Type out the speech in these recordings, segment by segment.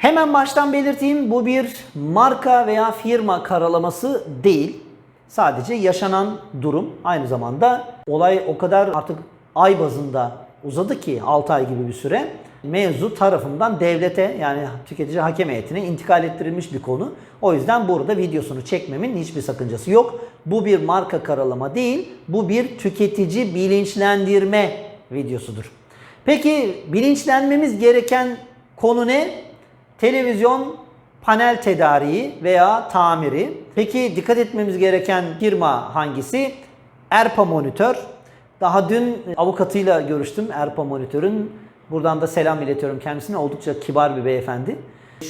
Hemen baştan belirteyim bu bir marka veya firma karalaması değil. Sadece yaşanan durum aynı zamanda olay o kadar artık ay bazında uzadı ki 6 ay gibi bir süre. Mevzu tarafından devlete yani tüketici hakem heyetine intikal ettirilmiş bir konu. O yüzden burada videosunu çekmemin hiçbir sakıncası yok. Bu bir marka karalama değil, bu bir tüketici bilinçlendirme videosudur. Peki bilinçlenmemiz gereken konu ne? Televizyon panel tedariği veya tamiri. Peki dikkat etmemiz gereken firma hangisi? Erpa Monitör. Daha dün avukatıyla görüştüm Erpa Monitör'ün. Buradan da selam iletiyorum kendisine. Oldukça kibar bir beyefendi.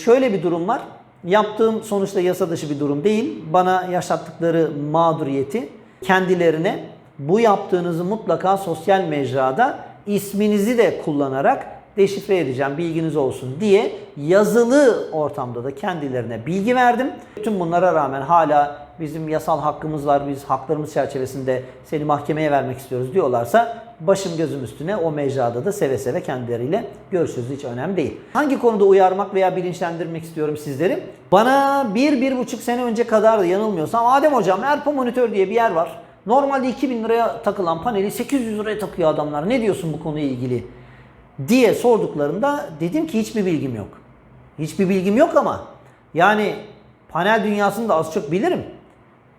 Şöyle bir durum var. Yaptığım sonuçta yasa dışı bir durum değil. Bana yaşattıkları mağduriyeti kendilerine bu yaptığınızı mutlaka sosyal mecrada isminizi de kullanarak deşifre edeceğim bilginiz olsun diye yazılı ortamda da kendilerine bilgi verdim. Tüm bunlara rağmen hala bizim yasal hakkımız var, biz haklarımız çerçevesinde seni mahkemeye vermek istiyoruz diyorlarsa başım gözüm üstüne o mecrada da seve seve kendileriyle görüşürüz hiç önemli değil. Hangi konuda uyarmak veya bilinçlendirmek istiyorum sizleri? Bana bir, bir buçuk sene önce kadar da yanılmıyorsam Adem Hocam Erpo Monitör diye bir yer var. Normalde 2000 liraya takılan paneli 800 liraya takıyor adamlar. Ne diyorsun bu konuyla ilgili? Diye sorduklarında dedim ki hiçbir bilgim yok. Hiçbir bilgim yok ama yani panel dünyasını da az çok bilirim.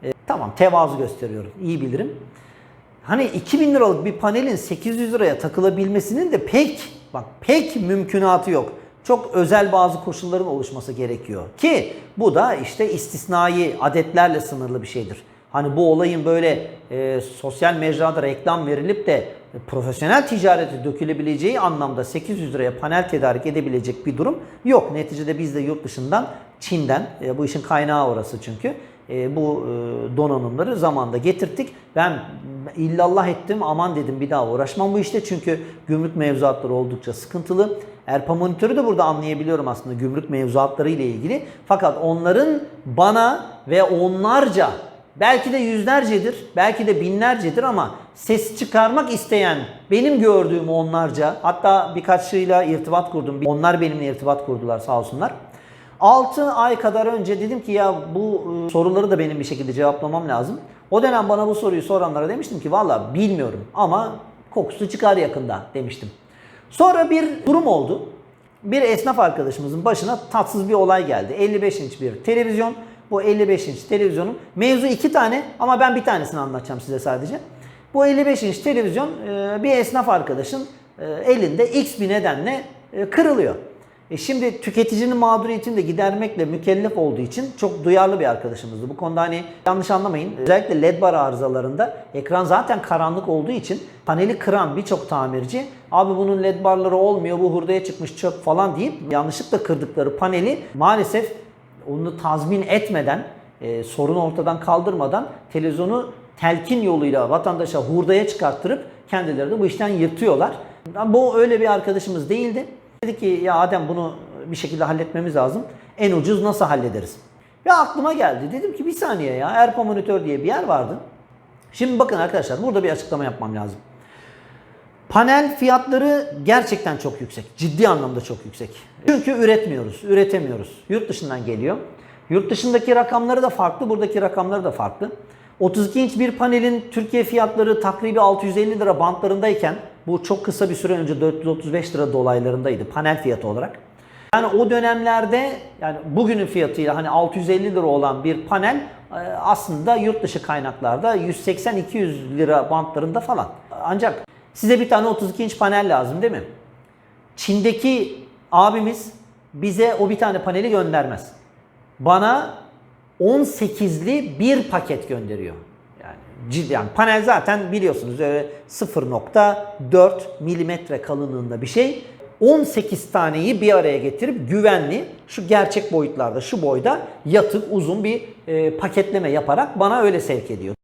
E, tamam tevazu gösteriyorum. iyi bilirim. Hani 2000 liralık bir panelin 800 liraya takılabilmesinin de pek bak pek mümkünatı yok. Çok özel bazı koşulların oluşması gerekiyor ki bu da işte istisnai adetlerle sınırlı bir şeydir. Hani bu olayın böyle e, sosyal mecrada reklam verilip de profesyonel ticarete dökülebileceği anlamda 800 liraya panel tedarik edebilecek bir durum yok. Neticede biz de yurt dışından Çin'den e, bu işin kaynağı orası çünkü e, bu e, donanımları zamanda getirttik. Ben illallah ettim aman dedim bir daha uğraşmam bu işte çünkü gümrük mevzuatları oldukça sıkıntılı. Erpa monitörü de burada anlayabiliyorum aslında gümrük mevzuatları ile ilgili. Fakat onların bana ve onlarca belki de yüzlercedir, belki de binlercedir ama ses çıkarmak isteyen benim gördüğüm onlarca hatta birkaçıyla irtibat kurdum. Onlar benimle irtibat kurdular sağ olsunlar. 6 ay kadar önce dedim ki ya bu e, soruları da benim bir şekilde cevaplamam lazım. O dönem bana bu soruyu soranlara demiştim ki valla bilmiyorum ama kokusu çıkar yakında demiştim. Sonra bir durum oldu. Bir esnaf arkadaşımızın başına tatsız bir olay geldi. 55 inç bir televizyon. Bu 55 inç televizyonun mevzu iki tane ama ben bir tanesini anlatacağım size sadece. Bu 55 inç televizyon e, bir esnaf arkadaşın e, elinde x bir nedenle e, kırılıyor. E şimdi tüketicinin mağduriyetini de gidermekle mükellef olduğu için çok duyarlı bir arkadaşımızdı. Bu konuda hani yanlış anlamayın. Özellikle led bar arızalarında ekran zaten karanlık olduğu için paneli kıran birçok tamirci abi bunun led barları olmuyor bu hurdaya çıkmış çöp falan deyip yanlışlıkla kırdıkları paneli maalesef onu tazmin etmeden e, sorunu ortadan kaldırmadan televizyonu telkin yoluyla vatandaşa hurdaya çıkarttırıp kendileri de bu işten yırtıyorlar. Bu öyle bir arkadaşımız değildi. Dedi ki ya Adem bunu bir şekilde halletmemiz lazım. En ucuz nasıl hallederiz? Ve aklıma geldi. Dedim ki bir saniye ya Erpa Monitör diye bir yer vardı. Şimdi bakın arkadaşlar burada bir açıklama yapmam lazım. Panel fiyatları gerçekten çok yüksek. Ciddi anlamda çok yüksek. Çünkü üretmiyoruz, üretemiyoruz. Yurt dışından geliyor. Yurt dışındaki rakamları da farklı, buradaki rakamları da farklı. 32 inç bir panelin Türkiye fiyatları takribi 650 lira bantlarındayken bu çok kısa bir süre önce 435 lira dolaylarındaydı panel fiyatı olarak. Yani o dönemlerde yani bugünün fiyatıyla hani 650 lira olan bir panel e, aslında yurt dışı kaynaklarda 180-200 lira bantlarında falan. Ancak size bir tane 32 inç panel lazım değil mi? Çin'deki abimiz bize o bir tane paneli göndermez. Bana 18'li bir paket gönderiyor. Yani ciddi yani panel zaten biliyorsunuz öyle 0.4 milimetre kalınlığında bir şey. 18 taneyi bir araya getirip güvenli şu gerçek boyutlarda şu boyda yatık uzun bir e, paketleme yaparak bana öyle sevk ediyor.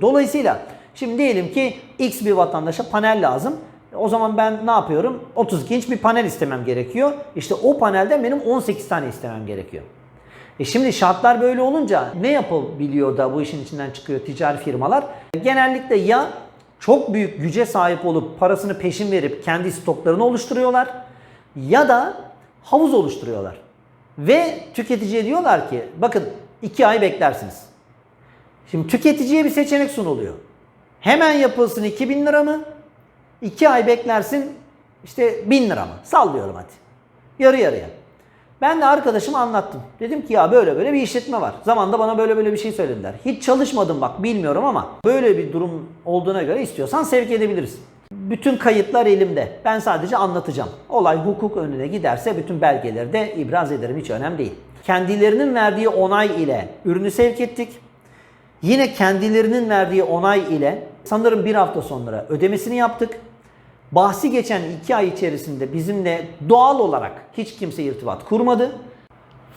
Dolayısıyla şimdi diyelim ki X bir vatandaşa panel lazım. O zaman ben ne yapıyorum? 32 inç bir panel istemem gerekiyor. İşte o panelden benim 18 tane istemem gerekiyor. E şimdi şartlar böyle olunca ne yapabiliyor da bu işin içinden çıkıyor ticari firmalar? Genellikle ya çok büyük güce sahip olup parasını peşin verip kendi stoklarını oluşturuyorlar Ya da havuz oluşturuyorlar. Ve tüketiciye diyorlar ki bakın 2 ay beklersiniz. Şimdi tüketiciye bir seçenek sunuluyor. Hemen yapılsın 2000 lira mı? 2 ay beklersin işte 1000 lira mı? Sallıyorum hadi. Yarı yarıya. Ben de arkadaşıma anlattım. Dedim ki ya böyle böyle bir işletme var. Zamanda bana böyle böyle bir şey söylediler. Hiç çalışmadım bak bilmiyorum ama böyle bir durum olduğuna göre istiyorsan sevk edebiliriz. Bütün kayıtlar elimde. Ben sadece anlatacağım. Olay hukuk önüne giderse bütün belgeleri de ibraz ederim. Hiç önemli değil. Kendilerinin verdiği onay ile ürünü sevk ettik. Yine kendilerinin verdiği onay ile sanırım bir hafta sonra ödemesini yaptık. Bahsi geçen iki ay içerisinde bizimle doğal olarak hiç kimse irtibat kurmadı.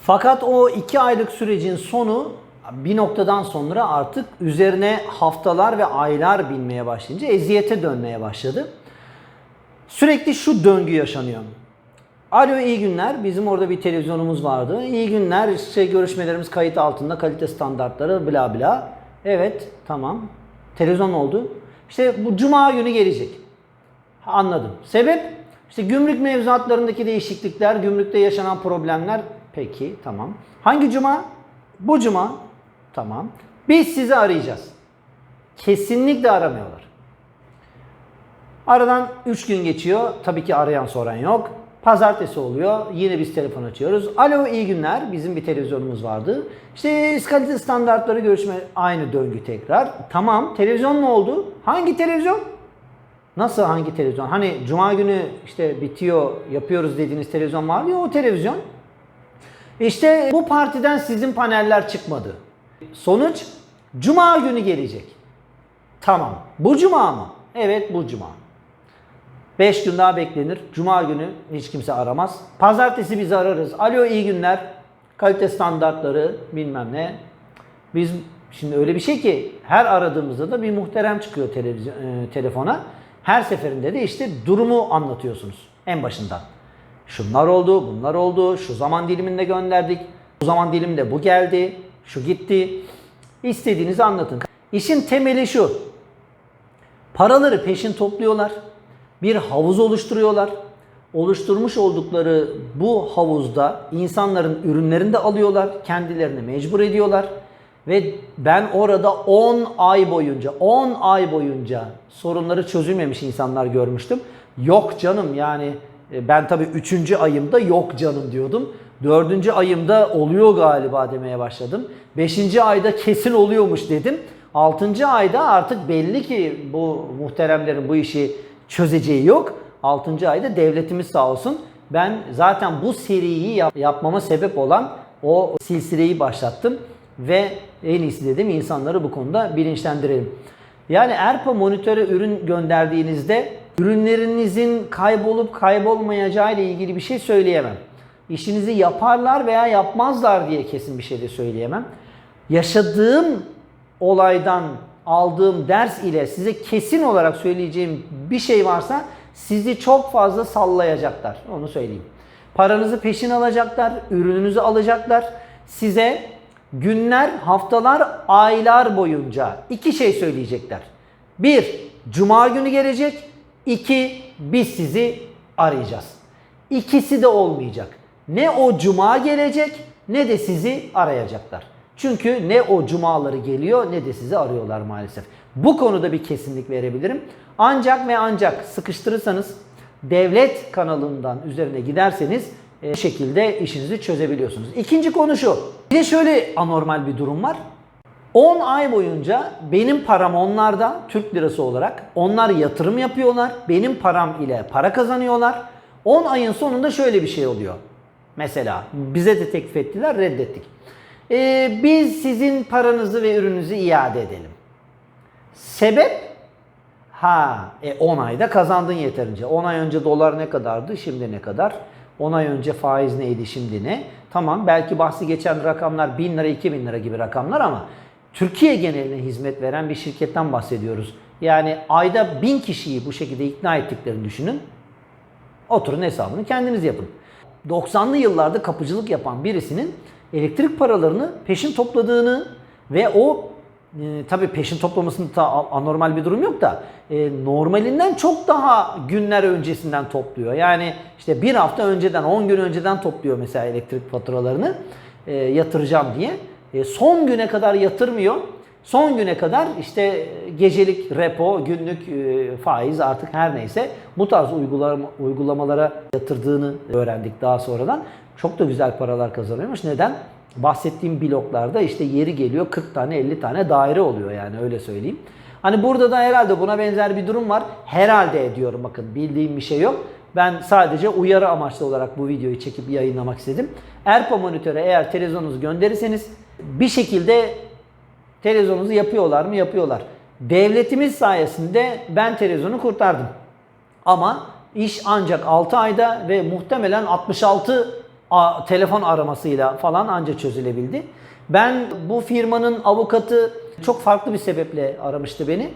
Fakat o iki aylık sürecin sonu bir noktadan sonra artık üzerine haftalar ve aylar binmeye başlayınca eziyete dönmeye başladı. Sürekli şu döngü yaşanıyor. Alo iyi günler. Bizim orada bir televizyonumuz vardı. İyi günler. İşte görüşmelerimiz kayıt altında. Kalite standartları bla bla. Evet tamam. Televizyon oldu. İşte bu cuma günü gelecek. Anladım. Sebep? İşte gümrük mevzuatlarındaki değişiklikler, gümrükte yaşanan problemler. Peki tamam. Hangi cuma? Bu cuma. Tamam. Biz sizi arayacağız. Kesinlikle aramıyorlar. Aradan 3 gün geçiyor. Tabii ki arayan soran yok. Pazartesi oluyor. Yine biz telefon açıyoruz. Alo iyi günler. Bizim bir televizyonumuz vardı. İşte kalite standartları görüşme aynı döngü tekrar. Tamam. Televizyon ne oldu? Hangi televizyon? Nasıl hangi televizyon? Hani cuma günü işte bitiyor, yapıyoruz dediğiniz televizyon var ya o televizyon. İşte bu partiden sizin paneller çıkmadı. Sonuç cuma günü gelecek. Tamam. Bu cuma mı? Evet bu cuma. 5 gün daha beklenir. Cuma günü hiç kimse aramaz. Pazartesi bizi ararız. Alo iyi günler. Kalite standartları bilmem ne. Biz şimdi öyle bir şey ki her aradığımızda da bir muhterem çıkıyor televizyon, e, telefona. Her seferinde de işte durumu anlatıyorsunuz en başından. Şunlar oldu, bunlar oldu, şu zaman diliminde gönderdik, bu zaman diliminde bu geldi, şu gitti. İstediğinizi anlatın. İşin temeli şu. Paraları peşin topluyorlar. Bir havuz oluşturuyorlar. Oluşturmuş oldukları bu havuzda insanların ürünlerini de alıyorlar. Kendilerini mecbur ediyorlar. Ve ben orada 10 ay boyunca, 10 ay boyunca sorunları çözülmemiş insanlar görmüştüm. Yok canım yani e, ben tabii 3. ayımda yok canım diyordum. 4. ayımda oluyor galiba demeye başladım. 5. ayda kesin oluyormuş dedim. 6. ayda artık belli ki bu muhteremlerin bu işi çözeceği yok. 6. ayda devletimiz sağ olsun. Ben zaten bu seriyi yap- yapmama sebep olan o silsileyi başlattım ve en iyisi dedim insanları bu konuda bilinçlendirelim. Yani Erpa monitöre ürün gönderdiğinizde ürünlerinizin kaybolup kaybolmayacağı ile ilgili bir şey söyleyemem. İşinizi yaparlar veya yapmazlar diye kesin bir şey de söyleyemem. Yaşadığım olaydan aldığım ders ile size kesin olarak söyleyeceğim bir şey varsa sizi çok fazla sallayacaklar. Onu söyleyeyim. Paranızı peşin alacaklar, ürününüzü alacaklar. Size günler, haftalar, aylar boyunca iki şey söyleyecekler. Bir, cuma günü gelecek. İki, biz sizi arayacağız. İkisi de olmayacak. Ne o cuma gelecek ne de sizi arayacaklar. Çünkü ne o cumaları geliyor ne de sizi arıyorlar maalesef. Bu konuda bir kesinlik verebilirim. Ancak ve ancak sıkıştırırsanız devlet kanalından üzerine giderseniz e, şekilde işinizi çözebiliyorsunuz. İkinci konu şu. Bir de şöyle anormal bir durum var. 10 ay boyunca benim param onlarda Türk lirası olarak. Onlar yatırım yapıyorlar. Benim param ile para kazanıyorlar. 10 ayın sonunda şöyle bir şey oluyor. Mesela bize de teklif ettiler reddettik. Ee, biz sizin paranızı ve ürününüzü iade edelim. Sebep? Ha, e 10 ayda kazandın yeterince. 10 ay önce dolar ne kadardı, şimdi ne kadar? 10 ay önce faiz neydi, şimdi ne? Tamam belki bahsi geçen rakamlar 1000 lira, 2000 lira gibi rakamlar ama Türkiye geneline hizmet veren bir şirketten bahsediyoruz. Yani ayda 1000 kişiyi bu şekilde ikna ettiklerini düşünün. Oturun hesabını kendiniz yapın. 90'lı yıllarda kapıcılık yapan birisinin elektrik paralarını peşin topladığını ve o e, tabii peşin toplamasında a- anormal bir durum yok da e, normalinden çok daha günler öncesinden topluyor. Yani işte bir hafta önceden 10 gün önceden topluyor mesela elektrik faturalarını e, yatıracağım diye. E, son güne kadar yatırmıyor. Son güne kadar işte gecelik repo, günlük e, faiz artık her neyse bu tarz uygulama, uygulamalara yatırdığını öğrendik daha sonradan. Çok da güzel paralar kazanıyormuş. Neden? Bahsettiğim bloklarda işte yeri geliyor 40 tane 50 tane daire oluyor yani öyle söyleyeyim. Hani burada da herhalde buna benzer bir durum var. Herhalde ediyorum bakın bildiğim bir şey yok. Ben sadece uyarı amaçlı olarak bu videoyu çekip yayınlamak istedim. Erpo monitöre eğer televizyonunuzu gönderirseniz bir şekilde televizyonunuzu yapıyorlar mı? Yapıyorlar. Devletimiz sayesinde ben televizyonu kurtardım. Ama iş ancak 6 ayda ve muhtemelen 66 telefon aramasıyla falan anca çözülebildi. Ben bu firmanın avukatı çok farklı bir sebeple aramıştı beni.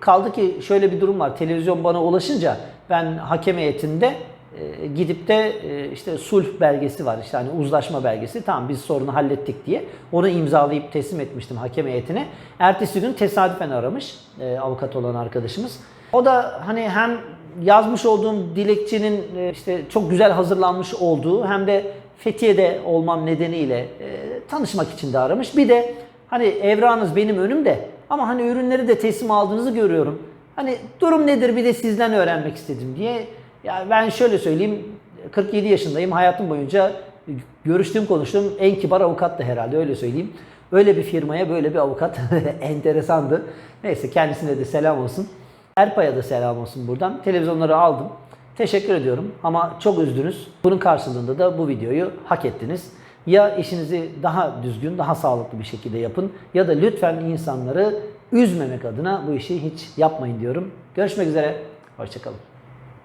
Kaldı ki şöyle bir durum var. Televizyon bana ulaşınca ben hakem heyetinde e, gidip de e, işte sulh belgesi var işte hani uzlaşma belgesi tamam biz sorunu hallettik diye onu imzalayıp teslim etmiştim hakem heyetine. Ertesi gün tesadüfen aramış e, avukat olan arkadaşımız. O da hani hem yazmış olduğum dilekçenin e, işte çok güzel hazırlanmış olduğu hem de Fethiye'de olmam nedeniyle e, tanışmak için de aramış. Bir de hani evranız benim önümde ama hani ürünleri de teslim aldığınızı görüyorum. Hani durum nedir bir de sizden öğrenmek istedim diye. Ya ben şöyle söyleyeyim 47 yaşındayım. Hayatım boyunca görüştüğüm konuştuğum en kibar avukat da herhalde öyle söyleyeyim. Öyle bir firmaya böyle bir avukat enteresandı. Neyse kendisine de selam olsun. Erpa'ya da selam olsun buradan. Televizyonları aldım. Teşekkür ediyorum ama çok üzdünüz. Bunun karşılığında da bu videoyu hak ettiniz. Ya işinizi daha düzgün, daha sağlıklı bir şekilde yapın ya da lütfen insanları üzmemek adına bu işi hiç yapmayın diyorum. Görüşmek üzere. Hoşçakalın.